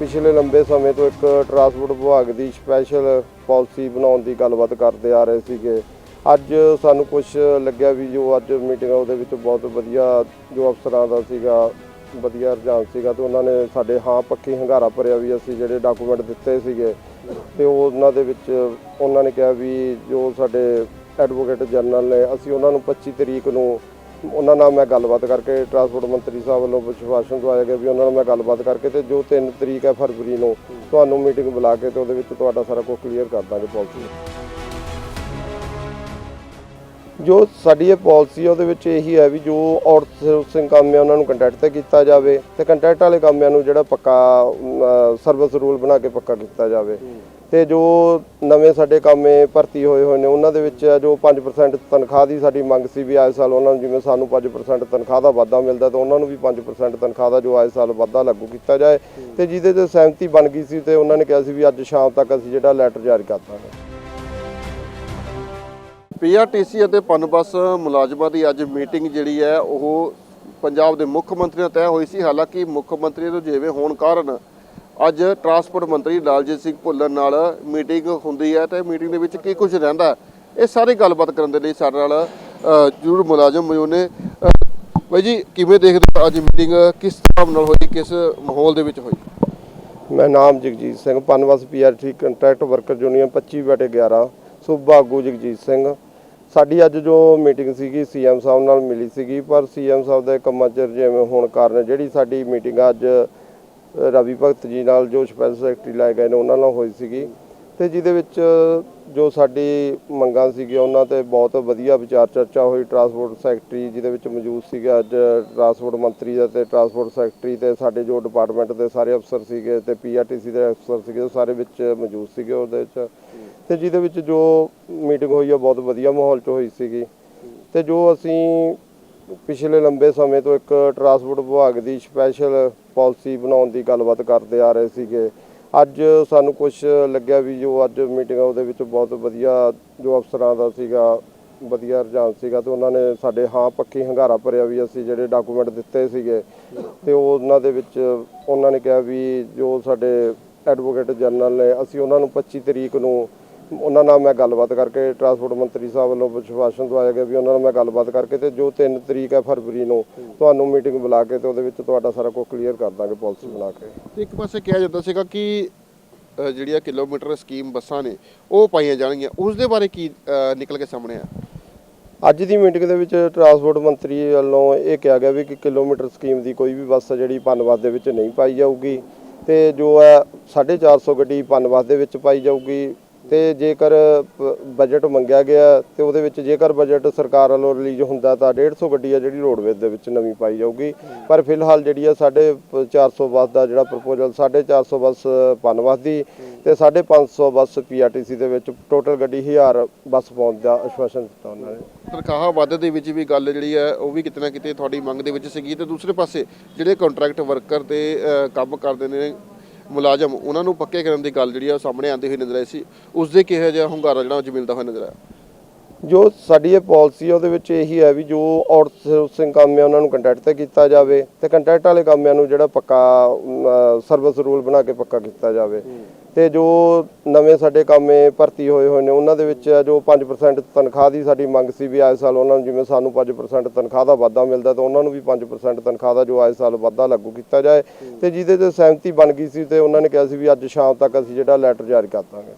ਪਿਛਲੇ ਲੰਬੇ ਸਮੇਂ ਤੋਂ ਇੱਕ ਟਰਾਂਸਪੋਰਟ ਵਿਭਾਗ ਦੀ ਸਪੈਸ਼ਲ ਪਾਲਿਸੀ ਬਣਾਉਣ ਦੀ ਗੱਲਬਾਤ ਕਰਦੇ ਆ ਰਹੇ ਸੀਗੇ। ਅੱਜ ਸਾਨੂੰ ਕੁਝ ਲੱਗਿਆ ਵੀ ਜੋ ਅੱਜ ਮੀਟਿੰਗ ਆ, ਉਹਦੇ ਵਿੱਚ ਬਹੁਤ ਵਧੀਆ ਜੋ ਅਫਸਰਾਂ ਦਾ ਸੀਗਾ, ਵਧੀਆ ਰੁਝਾਨ ਸੀਗਾ ਤੇ ਉਹਨਾਂ ਨੇ ਸਾਡੇ ਹਾਂ ਪੱਖੀ ਹੰਗਾਰਾ ਭਰਿਆ ਵੀ ਅਸੀਂ ਜਿਹੜੇ ਡਾਕੂਮੈਂਟ ਦਿੱਤੇ ਸੀਗੇ ਤੇ ਉਹ ਉਹਨਾਂ ਦੇ ਵਿੱਚ ਉਹਨਾਂ ਨੇ ਕਿਹਾ ਵੀ ਜੋ ਸਾਡੇ ਐਡਵੋਕੇਟ ਜਨਰਲ ਨੇ, ਅਸੀਂ ਉਹਨਾਂ ਨੂੰ 25 ਤਰੀਕ ਨੂੰ ਉਹਨਾਂ ਨਾਲ ਮੈਂ ਗੱਲਬਾਤ ਕਰਕੇ ਟਰਾਂਸਪੋਰਟ ਮੰਤਰੀ ਸਾਹਿਬ ਵੱਲੋਂ ਵਿਸ਼ਵਾਸਨ ਦਵਾਇਆ ਗਿਆ ਵੀ ਉਹਨਾਂ ਨਾਲ ਮੈਂ ਗੱਲਬਾਤ ਕਰਕੇ ਤੇ ਜੋ 3 ਤਰੀਕ ਹੈ ਫਰਵਰੀ ਨੂੰ ਤੁਹਾਨੂੰ ਮੀਟਿੰਗ ਬੁਲਾ ਕੇ ਤੇ ਉਹਦੇ ਵਿੱਚ ਤੁਹਾਡਾ ਸਾਰਾ ਕੁਝ ਕਲੀਅਰ ਕਰ ਦਾਂਗੇ ਪਾਲਿਸੀ ਜੋ ਸਾਡੀ ਇਹ ਪਾਲਿਸੀ ਹੈ ਉਹਦੇ ਵਿੱਚ ਇਹੀ ਹੈ ਵੀ ਜੋ ਔਰਤ ਆਊਟਸੋਰਸਿੰਗ ਕੰਮ ਹੈ, ਉਹਨਾਂ ਨੂੰ ਕੰਟੈਕਟ ਤੇ ਕੀਤਾ ਜਾਵੇ ਤੇ ਕੰਟੈਕਟ ਵਾਲੇ ਕੰਮਿਆਂ ਨੂੰ ਜਿਹੜਾ ਪੱਕਾ ਸਰਵਿਸ ਰੂਲ ਬਣਾ ਕੇ ਪੱਕਾ ਕੀਤਾ ਜਾਵੇ। ਤੇ ਜੋ ਨਵੇਂ ਸਾਡੇ ਕੰਮੇ ਭਰਤੀ ਹੋਏ ਹੋਏ ਨੇ, ਉਹਨਾਂ ਦੇ ਵਿੱਚ ਜੋ 5% ਤਨਖਾਹ ਦੀ ਸਾਡੀ ਮੰਗ ਸੀ ਵੀ ਆਏ ਸਾਲ ਉਹਨਾਂ ਨੂੰ ਜਿਵੇਂ ਸਾਨੂੰ 5% ਤਨਖਾਹ ਦਾ ਵਾਧਾ ਮਿਲਦਾ, ਤਾਂ ਉਹਨਾਂ ਨੂੰ ਵੀ 5% ਤਨਖਾਹ ਦਾ ਜੋ ਆਏ ਸਾਲ ਵਾਧਾ ਲਾਗੂ ਕੀਤਾ ਜਾਏ। ਤੇ ਜਿਹਦੇ ਤੇ ਸਹਿਮਤੀ ਬਣ ਗਈ ਸੀ ਤੇ ਉਹਨਾਂ ਨੇ ਕਿਹਾ ਸੀ ਵੀ ਅੱਜ ਸ਼ਾਮ ਤੱਕ ਅਸੀਂ ਜਿਹੜਾ ਲੈਟਰ ਜਾਰੀ ਕਰ ਦਾਂਗੇ। ਪੀਆਰਟੀਸੀ ਅਤੇ ਪਨਬਸ ਮੁਲਾਜ਼ਮਾਂ ਦੀ ਅੱਜ ਮੀਟਿੰਗ ਜਿਹੜੀ ਹੈ ਉਹ ਪੰਜਾਬ ਦੇ ਮੁੱਖ ਮੰਤਰੀ ਨਾਲ ਤੈਅ ਹੋਈ ਸੀ। ਹਾਲਾਂਕਿ ਮੁੱਖ ਮੰਤਰੀ ਤੋਂ ਜਿਵੇਂ ਹੋਣ ਕਾਰਨ ਅੱਜ ਟਰਾਂਸਪੋਰਟ ਮੰਤਰੀ ਲਾਲਜੀਤ ਸਿੰਘ ਭੁੱਲਰ ਨਾਲ ਮੀਟਿੰਗ ਹੁੰਦੀ ਹੈ ਤੇ ਮੀਟਿੰਗ ਦੇ ਵਿੱਚ ਕੀ ਕੁਝ ਰਹਿੰਦਾ ਇਹ ਸਾਰੀ ਗੱਲਬਾਤ ਕਰਨ ਦੇ ਲਈ ਸਾਡੇ ਨਾਲ ਜ਼ਰੂਰ ਮੁਲਾਜ਼ਮ ਮੌਜੂਦ ਨੇ। ਅ, ਬਾਈ ਜੀ ਕਿਵੇਂ ਦੇਖਦੇ ਹੋ ਅੱਜ ਮੀਟਿੰਗ? ਕਿਸ ਤਰ੍ਹਾਂ ਨਾਲ ਹੋਈ? ਕਿਸ ਮਾਹੌਲ ਦੇ ਵਿੱਚ ਹੋਈ? ਮੈਂ ਨਾਮ Jagjit Singh PUNBUS PRT contract worker union 25 ਬਟੇ 11 ਸੂਬਾ ਆਗੂ ਜਗਜੀਤ ਸਿੰਘ। ਸਾਡੀ ਅੱਜ ਜੋ ਮੀਟਿੰਗ ਸੀਗੀ, ਸੀਐਮ ਸਾਹਿਬ ਨਾਲ ਮਿਲੀ ਸੀਗੀ, ਪਰ ਸੀਐਮ ਸਾਹਿਬ ਦੇ ਕੰਮਾਂ 'ਚ ਜਿਵੇਂ ਹੋਣ ਕਾਰਨ ਜਿਹੜੀ ਸਾਡੀ ਮੀਟਿੰਗ ਅੱਜ ਰਵੀ ਭਗਤ ਜੀ ਨਾਲ ਜੋ ਸਪੈਸ਼ਲ ਸੈਕਟਰੀ ਲਾਏ ਗਏ ਨੇ, ਉਹਨਾਂ ਨਾਲ ਹੋਈ ਸੀਗੀ। ਤੇ ਜਿਹਦੇ ਵਿੱਚ ਜੋ ਸਾਡੀ ਮੰਗਾਂ ਸੀਗੀਆਂ, ਉਹਨਾਂ ਤੇ ਬਹੁਤ ਵਧੀਆ ਵਿਚਾਰ ਚਰਚਾ ਹੋਈ। ਟਰਾਂਸਪੋਰਟ ਸੈਕਟਰੀ ਜਿਹਦੇ ਵਿੱਚ ਮੌਜੂਦ ਸੀਗਾ ਅੱਜ ਟਰਾਂਸਪੋਰਟ ਮੰਤਰੀ ਦਾ ਤੇ ਟਰਾਂਸਪੋਰਟ ਸੈਕਟਰੀ ਤੇ ਸਾਡੇ ਜੋ ਡਿਪਾਰਟਮੈਂਟ ਦੇ ਸਾਰੇ ਅਫਸਰ ਸੀਗੇ ਤੇ ਪੀਆਰਟੀਸੀ ਦੇ ਅਫਸਰ ਸੀਗੇ, ਉਹ ਸਾਰੇ ਵਿੱਚ ਮੌਜੂਦ ਸੀਗੇ ਉਹਦੇ ਵਿੱਚ। ਤੇ ਜਿਹਦੇ ਵਿੱਚ ਜੋ ਮੀਟਿੰਗ ਹੋਈ ਆ, ਬਹੁਤ ਵਧੀਆ ਮਾਹੌਲ 'ਚ ਹੋਈ ਸੀਗੀ। ਤੇ ਜੋ ਅਸੀਂ ਪਿਛਲੇ ਲੰਬੇ ਸਮੇਂ ਤੋਂ ਇੱਕ ਟਰਾਂਸਪੋਰਟ ਵਿਭਾਗ ਦੀ ਸਪੈਸ਼ਲ ਪਾਲਿਸੀ ਬਣਾਉਣ ਦੀ ਗੱਲਬਾਤ ਕਰਦੇ ਆ ਰਹੇ ਸੀਗੇ ਅੱਜ ਸਾਨੂੰ ਕੁਝ ਲੱਗਿਆ ਵੀ ਜੋ ਅੱਜ ਮੀਟਿੰਗ ਆ ਉਹਦੇ ਵਿੱਚ ਬਹੁਤ ਵਧੀਆ ਜੋ ਅਫਸਰਾਂ ਦਾ ਸੀਗਾ, ਵਧੀਆ ਰੁਝਾਨ ਸੀਗਾ ਤੇ ਉਹਨਾਂ ਨੇ ਸਾਡੇ ਹਾਂ ਪੱਖੀ ਹੰਗਾਰਾ ਭਰਿਆ ਵੀ ਅਸੀਂ ਜਿਹੜੇ ਡਾਕੂਮੈਂਟ ਦਿੱਤੇ ਸੀਗੇ ਤੇ ਉਹ ਉਹਨਾਂ ਦੇ ਵਿੱਚ ਉਹਨਾਂ ਨੇ ਕਿਹਾ ਵੀ ਜੋ ਸਾਡੇ ਐਡਵੋਕੇਟ ਜਨਰਲ ਨੇ ਅਸੀਂ ਉਹਨਾਂ ਨੂੰ 25 ਤਰੀਕ ਨੂੰ ਉਹਨਾਂ ਨਾਲ ਮੈਂ ਗੱਲਬਾਤ ਕਰਕੇ ਟਰਾਂਸਪੋਰਟ ਮੰਤਰੀ ਸਾਹਿਬ ਵੱਲੋਂ ਵਿਸ਼ਵਾਸਨ ਦਵਾਇਆ ਗਿਆ ਵੀ ਉਹਨਾਂ ਨਾਲ ਮੈਂ ਗੱਲਬਾਤ ਕਰਕੇ ਤੇ ਜੋ 3 ਤਰੀਕ ਹੈ ਫਰਵਰੀ ਨੂੰ ਤੁਹਾਨੂੰ ਮੀਟਿੰਗ ਬੁਲਾ ਕੇ ਤੇ ਉਹਦੇ ਵਿੱਚ ਤੁਹਾਡਾ ਸਾਰਾ ਕੁਝ ਕਲੀਅਰ ਕਰ ਦਾਂਗੇ ਪਾਲਿਸੀ ਬਣਾ ਕੇ। ਤੇ ਇੱਕ ਪਾਸੇ ਕਿਹਾ ਜਾਂਦਾ ਸੀਗਾ ਕਿ ਜਿਹੜੀਆਂ ਕਿਲੋਮੀਟਰ ਸਕੀਮ ਬੱਸਾਂ ਨੇ ਉਹ ਪਾਈਆਂ ਜਾਣਗੀਆਂ। ਉਸ ਦੇ ਬਾਰੇ ਕੀ ਨਿਕਲ ਕੇ ਸਾਹਮਣੇ ਆ ਅੱਜ ਦੀ ਮੀਟਿੰਗ ਦੇ ਵਿੱਚ ਟਰਾਂਸਪੋਰਟ ਮੰਤਰੀ ਵੱਲੋਂ ਇਹ ਕਿਹਾ ਗਿਆ ਵੀ ਕਿ ਕਿਲੋਮੀਟਰ ਸਕੀਮ ਦੀ ਕੋਈ ਵੀ ਬੱਸ ਜਿਹੜੀ ਪਨਵਾਸ ਦੇ ਵਿੱਚ ਨਹੀਂ ਪਾਈ ਜਾਊਗੀ ਤੇ ਜੋ ਹੈ 450 ਗੱਡੀ ਪਨਵਾਸ ਦੇ ਵਿੱਚ ਪਾਈ ਜਾਊਗੀ। ਤੇ ਜੇਕਰ ਬਜਟ ਮੰਗਿਆ ਗਿਆ ਤੇ ਉਹਦੇ ਵਿੱਚ ਜੇਕਰ ਬਜਟ ਸਰਕਾਰ ਵੱਲੋਂ ਰਿਲੀਜ਼ ਹੁੰਦਾ ਤਾਂ 150 ਗੱਡੀ ਆ ਜਿਹੜੀ ਰੋਡਵੇਜ਼ ਦੇ ਵਿੱਚ ਨਵੀਂ ਪਾਈ ਜਾਊਗੀ। ਪਰ ਫਿਲਹਾਲ ਜਿਹੜੀ ਆ 450 ਬੱਸ ਦਾ ਜਿਹੜਾ ਪ੍ਰਪੋਜ਼ਲ 450 ਬੱਸ ਪਨਵਾਸ ਦੀ ਤੇ 550 ਬੱਸ ਪੀਆਰਟੀਸੀ ਦੇ ਵਿੱਚ ਟੋਟਲ ਗੱਡੀ 1000 ਬੱਸ ਪਾਉਣ ਦਾ ਆਸ਼ਵਾਸਨ ਦਿੱਤਾ ਉਹਨਾਂ ਨੇ। ਤਨਖਾਹਾਂ ਵਾਧੇ ਦੇ ਵਿੱਚ ਵੀ ਗੱਲ ਜਿਹੜੀ ਹੈ ਉਹ ਵੀ ਕਿਤੇ ਨਾ ਕਿਤੇ ਤੁਹਾਡੀ ਮੰਗ ਦੇ ਵਿੱਚ ਸੀਗੀ। ਤੇ ਦੂਸਰੇ ਪਾਸੇ ਜਿਹੜੇ ਕੰਟਰੈਕਟ ਵਰਕਰ ਤੇ ਕੰਮ ਕਰਦੇ ਨੇ ਮੁਲਾਜ਼ਮ, ਉਹਨਾਂ ਨੂੰ ਪੱਕੇ ਕਰਨ ਦੀ ਗੱਲ ਜਿਹੜੀ ਆ ਉਹ ਸਾਹਮਣੇ ਆਉਂਦੀ ਹੋਈ ਨਜ਼ਰ ਆਈ ਸੀ। ਉਸ ਦੇ ਕਿਹੋ ਜਿਹਾ ਹੁੰਗਾਰਾ ਜਿਹੜਾ ਅੱਜ ਮਿਲਦਾ ਹੋਇਆ ਨਜ਼ਰ ਆਇਆ। ਜੋ ਸਾਡੀ ਇਹ ਪਾਲਿਸੀ ਉਹਦੇ ਵਿੱਚ ਇਹੀ ਹੈ ਵੀ ਜੋ ਆਊਟਸੋਰਸਿੰਗ ਕੰਮ ਹੈ ਉਹਨਾਂ ਨੂੰ ਕੰਟੈਕਟ ਤੇ ਕੀਤਾ ਜਾਵੇ ਤੇ ਕੰਟੈਕਟ ਵਾਲੇ ਕੰਮਾਂ ਨੂੰ ਜਿਹੜਾ ਪੱਕਾ ਸਰਵਿਸ ਰੂਲ ਬਣਾ ਕੇ ਪੱਕਾ ਕੀਤਾ ਜਾਵੇ। ਤੇ ਜੋ ਨਵੇਂ ਸਾਡੇ ਕੰਮੇ ਭਰਤੀ ਹੋਏ ਹੋਏ ਨੇ ਉਹਨਾਂ ਦੇ ਵਿੱਚ ਜੋ 5% ਤਨਖਾਹ ਦੀ ਸਾਡੀ ਮੰਗ ਸੀ ਵੀ ਆਏ ਸਾਲ ਉਹਨਾਂ ਨੂੰ ਜਿਵੇਂ ਸਾਨੂੰ 5% ਤਨਖਾਹ ਦਾ ਵਾਧਾ ਮਿਲਦਾ ਤਾਂ ਉਹਨਾਂ ਨੂੰ ਵੀ 5% ਤਨਖਾਹ ਦਾ ਜੋ ਆਏ ਸਾਲ ਵਾਧਾ ਲਾਗੂ ਕੀਤਾ ਜਾਏ। ਤੇ ਜਿਹਦੇ ਤੇ ਸਹਿਮਤੀ ਬਣ ਗਈ ਸੀ ਤੇ ਉਹਨਾਂ ਨੇ ਕਿਹਾ ਸੀ ਵੀ ਅੱਜ ਸ਼ਾਮ ਤੱਕ ਅਸੀਂ ਜਿਹੜਾ ਲੈਟਰ ਜਾਰੀ ਕਰ ਦਾਂਗੇ।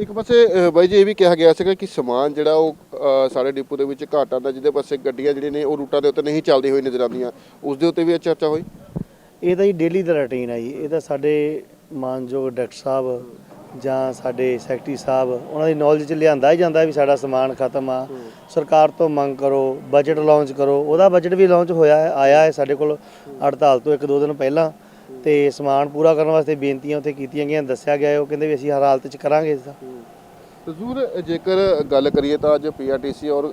ਇੱਕ ਪਾਸੇ ਅ, ਬਾਈ ਜੀ ਇਹ ਵੀ ਕਿਹਾ ਗਿਆ ਸੀਗਾ ਕਿ ਸਮਾਨ ਜਿਹੜਾ ਉਹ ਅ, ਸਾਡੇ ਡਿਪੂ ਦੇ ਵਿੱਚ ਘਾਟ ਆਉਂਦਾ ਜਿਹਦੇ ਪਾਸੇ ਗੱਡੀਆਂ ਜਿਹੜੀਆਂ ਨੇ ਉਹ ਰੂਟਾਂ ਦੇ ਉੱਤੇ ਨਹੀਂ ਚੱਲਦੀ ਹੋਈ ਨਜ਼ਰ ਆਉਂਦੀਆਂ। ਉਸ ਦੇ ਉੱਤੇ ਵੀ ਇਹ ਚਰਚਾ ਹੋਈ? ਇਹ ਤਾਂ ਜੀ ਡੇਲੀ ਦਾ ਰੁਟੀਨ ਹੈ ਜੀ। ਇਹ ਤਾਂ ਸਾਡੇ ਮਾਨਯੋਗ ਡਾਕਟਰ ਸਾਹਿਬ ਜਾਂ ਸਾਡੇ ਸੈਕਟਰੀ ਸਾਹਿਬ ਉਹਨਾਂ ਦੀ ਨੌਲੇਜ ਚ ਲਿਆਂਦਾ ਹੀ ਜਾਂਦਾ ਵੀ ਸਾਡਾ ਸਮਾਨ ਖਤਮ ਆ। ਸਰਕਾਰ ਤੋਂ ਮੰਗ ਕਰੋ ਬਜਟ ਲਾਂਚ ਕਰੋ। ਉਹਦਾ ਬਜਟ ਵੀ ਲਾਂਚ ਹੋਇਆ ਹੈ ਆਇਆ ਹੈ ਸਾਡੇ ਕੋਲ ਹੜਤਾਲ ਤੋਂ ਇੱਕ ਦੋ ਦਿਨ ਪਹਿਲਾਂ। ਤੇ ਸਮਾਨ ਪੂਰਾ ਕਰਨ ਵਾਸਤੇ ਬੇਨਤੀਆਂ ਉੱਥੇ ਕੀਤੀਆਂ ਗਈਆਂ, ਦੱਸਿਆ ਗਿਆ ਉਹ ਕਹਿੰਦੇ ਵੀ ਅਸੀਂ ਹਰ ਹਾਲਤ ਚ ਕਰਾਂਗੇ ਇਸ ਦਾ। ਜ਼ਰੂਰ ਜੇਕਰ ਗੱਲ ਕਰੀਏ ਤਾਂ ਅੱਜ ਪੀਆਰਟੀਸੀ ਔਰ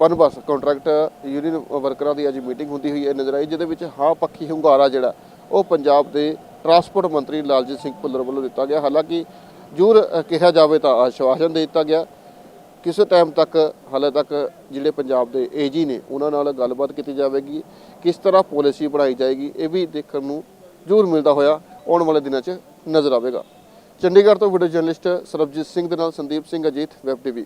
ਵਨ ਬੱਸ ਕੰਟਰੈਕਟ ਯੂਨੀਅਨ ਵਰਕਰਾਂ ਦੀ ਅੱਜ ਮੀਟਿੰਗ ਹੁੰਦੀ ਹੋਈ ਹੈ, ਨਜ਼ਰ ਆਈ, ਜਿਹਦੇ ਵਿੱਚ ਹਾਂ ਪੱਖੀ ਹੁੰਗਾਰਾ ਜਿਹੜਾ, ਉਹ ਪੰਜਾਬ ਦੇ ਟਰਾਂਸਪੋਰਟ ਮੰਤਰੀ ਲਾਲਜੀਤ ਸਿੰਘ ਭੁੱਲਰ ਵੱਲੋਂ ਦਿੱਤਾ ਗਿਆ। ਹਾਲਾਂਕਿ ਜ਼ਰੂਰ ਕਿਹਾ ਜਾਵੇ ਤਾਂ ਆਸ਼ਵਾਸਨ ਦੇ ਦਿੱਤਾ ਗਿਆ। ਕਿਸੇ ਟਾਈਮ ਤੱਕ, ਹਾਲੇ ਤੱਕ ਜਿਹੜੇ ਪੰਜਾਬ ਦੇ ਏਜੀ ਨੇ, ਉਹਨਾਂ ਨਾਲ ਗੱਲਬਾਤ ਕੀਤੀ ਜਾਵੇਗੀ, ਕਿਸ ਤਰ੍ਹਾਂ ਪਾਲਿਸੀ ਬਣਾਈ ਜਾਏਗੀ, ਇਹ ਵੀ ਦੇਖਣ ਨੂੰ ਜ਼ਰੂਰ ਮਿਲਦਾ ਹੋਇਆ ਆਉਣ ਵਾਲੇ ਦਿਨਾਂ 'ਚ ਨਜ਼ਰ ਆਵੇਗਾ। ਚੰਡੀਗੜ੍ਹ ਤੋਂ ਵੀਡੀਓ ਜਰਨਲਿਸਟ ਸਰਬਜੀਤ ਸਿੰਘ ਦੇ ਨਾਲ ਸੰਦੀਪ ਸਿੰਘ, ਅਜੀਤ ਵੈਬ ਟੀਵੀ।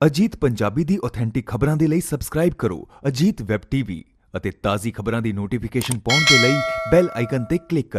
ਅਜੀਤ ਪੰਜਾਬੀ ਦੀ ਆਥੈਂਟਿਕ ਖਬਰਾਂ ਦੇ ਲਈ ਸਬਸਕ੍ਰਾਈਬ ਕਰੋ ਅਜੀਤ ਵੈਬ ਟੀਵੀ ਅਤੇ ਤਾਜ਼ੀ ਖਬਰਾਂ ਦੀ ਨੋਟੀਫਿਕੇਸ਼ਨ ਪਾਉਣ ਦੇ ਲਈ ਬੈਲ ਆਈਕਨ ਤੇ ਕਲਿੱਕ ਕਰੋ।